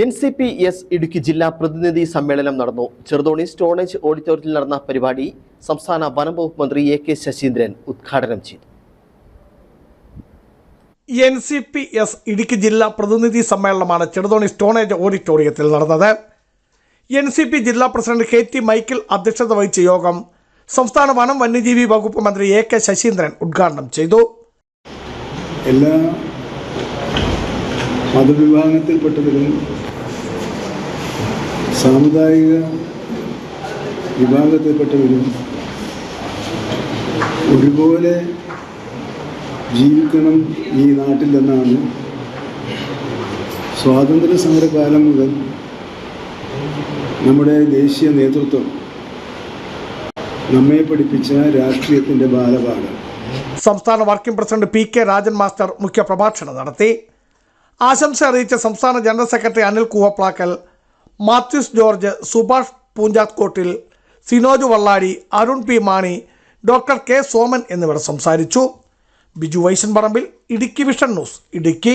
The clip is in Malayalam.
N C P S Idukki ജില്ലാ പ്രതിനിധി സമ്മേളനം നടന്നു. ചെറുതോണി സ്റ്റോണേജ് ഓഡിറ്റോറിയത്തിൽ നടന്ന പരിപാടി സംസ്ഥാന വനം വകുപ്പ് മന്ത്രി എ കെ ശശീന്ദ്രൻ ഉദ്ഘാടനം ചെയ്തു. N C P S Idukki ജില്ലാ പ്രതിനിധി സമ്മേളനമാണ് ചെറുതോണി സ്റ്റോണേജ് ഓഡിറ്റോറിയത്തിൽ നടന്നത്. എൻ സി പി ജില്ലാ പ്രസിഡന്റ് കെ ടി മൈക്കിൾ അധ്യക്ഷത വഹിച്ച യോഗം സംസ്ഥാന വനം വന്യജീവി വകുപ്പ് മന്ത്രി എ കെ ശശീന്ദ്രൻ ഉദ്ഘാടനം ചെയ്തു. എല്ലാ മതവിഭാഗത്തിൽപ്പെട്ടവരും സാമുദായിക വിഭാഗത്തിൽപ്പെട്ടവരും ഒരുപോലെ ജീവിക്കണം ഈ നാട്ടിൽ എന്നാണ് സ്വാതന്ത്ര്യ സമരകാലം മുതൽ നമ്മുടെ ദേശീയ നേതൃത്വം നമ്മെ പഠിപ്പിച്ച രാഷ്ട്രീയത്തിന്റെ ബാലപാഠം. സംസ്ഥാന working president P K Rajan master മുഖ്യപ്രഭാഷണം നടത്തി. ആശംസ അറിയിച്ച സംസ്ഥാന general secretary Anil Koovaplakkal Mathews George Subhash Poonchathkottil Sinoj Valladi Arun P Mani doctor K Soman എന്നിവർ സംസാരിച്ചു. Biju Vaishanparambil Idukki Vision News Idukki.